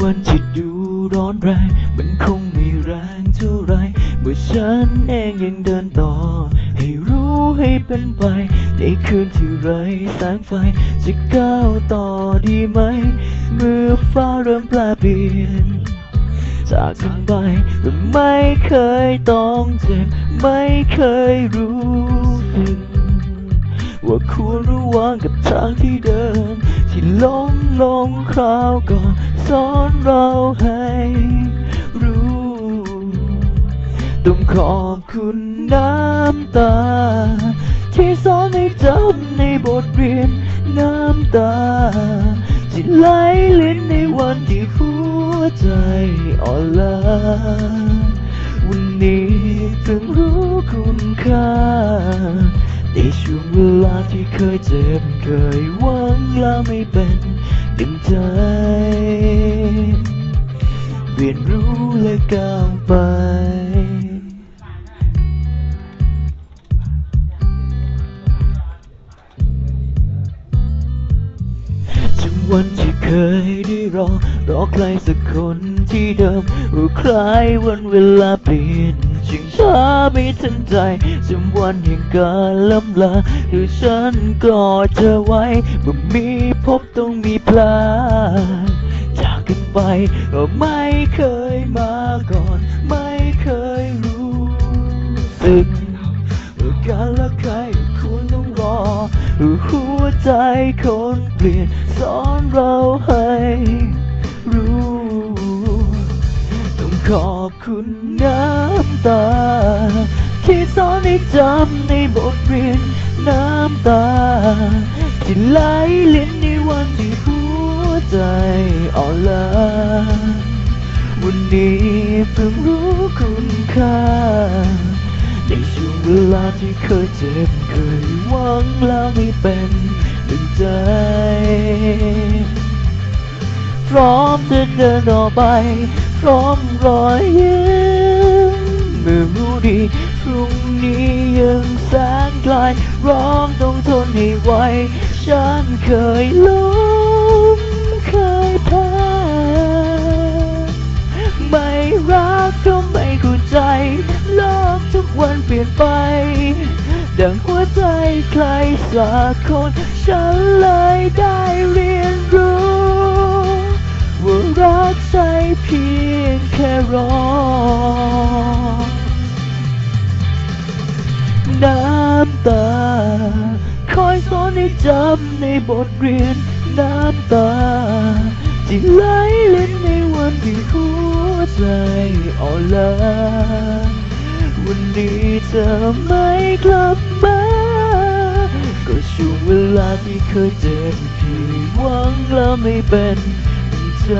วันที่ดูร้อนแรงมันคงไม่แรงเท่าไรเมื่อฉันเองยังเดินต่อ ให้รู้ให้เป็นไป ในคืนที่ไรแสงไฟ จะก้าวต่อดีไหม เมื่อฟ้าเริ่มแปรเปลี่ยนจากกันไปแต่ไม่เคยต้องเจ็บ ไม่เคยรู้สึกว่าควรระวังกับทางที่เดิน ที่ล้มลงคราวก่อนสอนเราให้รู้ต้องขอบคุณน้ำตา ที่สอนให้จำในบทเรียนน้ำตาที่ไหลลิ้นในวันที่หัวใจอ่อนล้าวันนี้เพิ่งรู้คุณค่า ช่วงเวลาที่เคยเจ็บเคยหวังแล้วไม่เป็นดังใจเรียนรู้และก้าวไปจำวันที่เคยได้รอ รอใครสักคนที่เดิมรู้คล้ายวันเวลาเปลี่ยน จึงช้าไม่ทันใจจำวันแห่งการล้ำลาคือฉันกอดเธอไว้เมื่อมีพบต้องมีพลาดจากกันไปก็ไม่เคยมาก่อน ไม่เคยรู้สึกว่าการละใครควรต้องรอหัวใจคนเปลี่ยนสอนเราให้รู้ ต้องขอบคุณน้ำ ตาที่สอนให้จำในบทเรียนน้ำตา ที่ไหลลิ้นในวันที่หัวใจอ่อนล้าวันนี้เพิ่งรู้คุณค่า ในช่วงเวลาที่เคยเจ็บเคยหวังแล้วไม่เป็นดังใจพร้อมจะเดินต่อไป พร้อมรอยยิ้ม เมื่อรู้ดีพรุ่งนี้ยังแสนไกลร้องต้องทนให้ไหวฉันเคยล้มเคยแพ้ไม่รักก็ไม่เข้าใจโลกทุกวันเปลี่ยนไปดังหัวใจใครสักคนฉันเลยได้เรียนรู้ว่ารักใจเพียงแค่รอ น้ำตา คอยสอนให้จำในบทเรียนน้ำตา ที่ไหลเล่นในวันที่หัวใจอ่อนล้าวันนี้เธอไม่กลับมาก็ช่วงเวลาที่เคยเจ็บที่หวังแล้วไม่เป็นใจ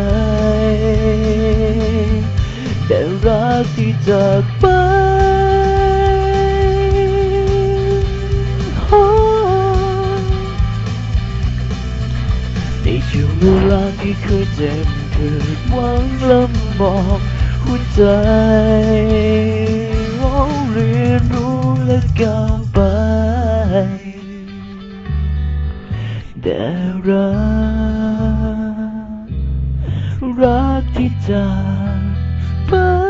แต่รักที่จากไป เคยเจ็บเคยหวังลำบอกหัวใจว่าเรียนรู้และก้าวไปแต่รักรักที่จากไป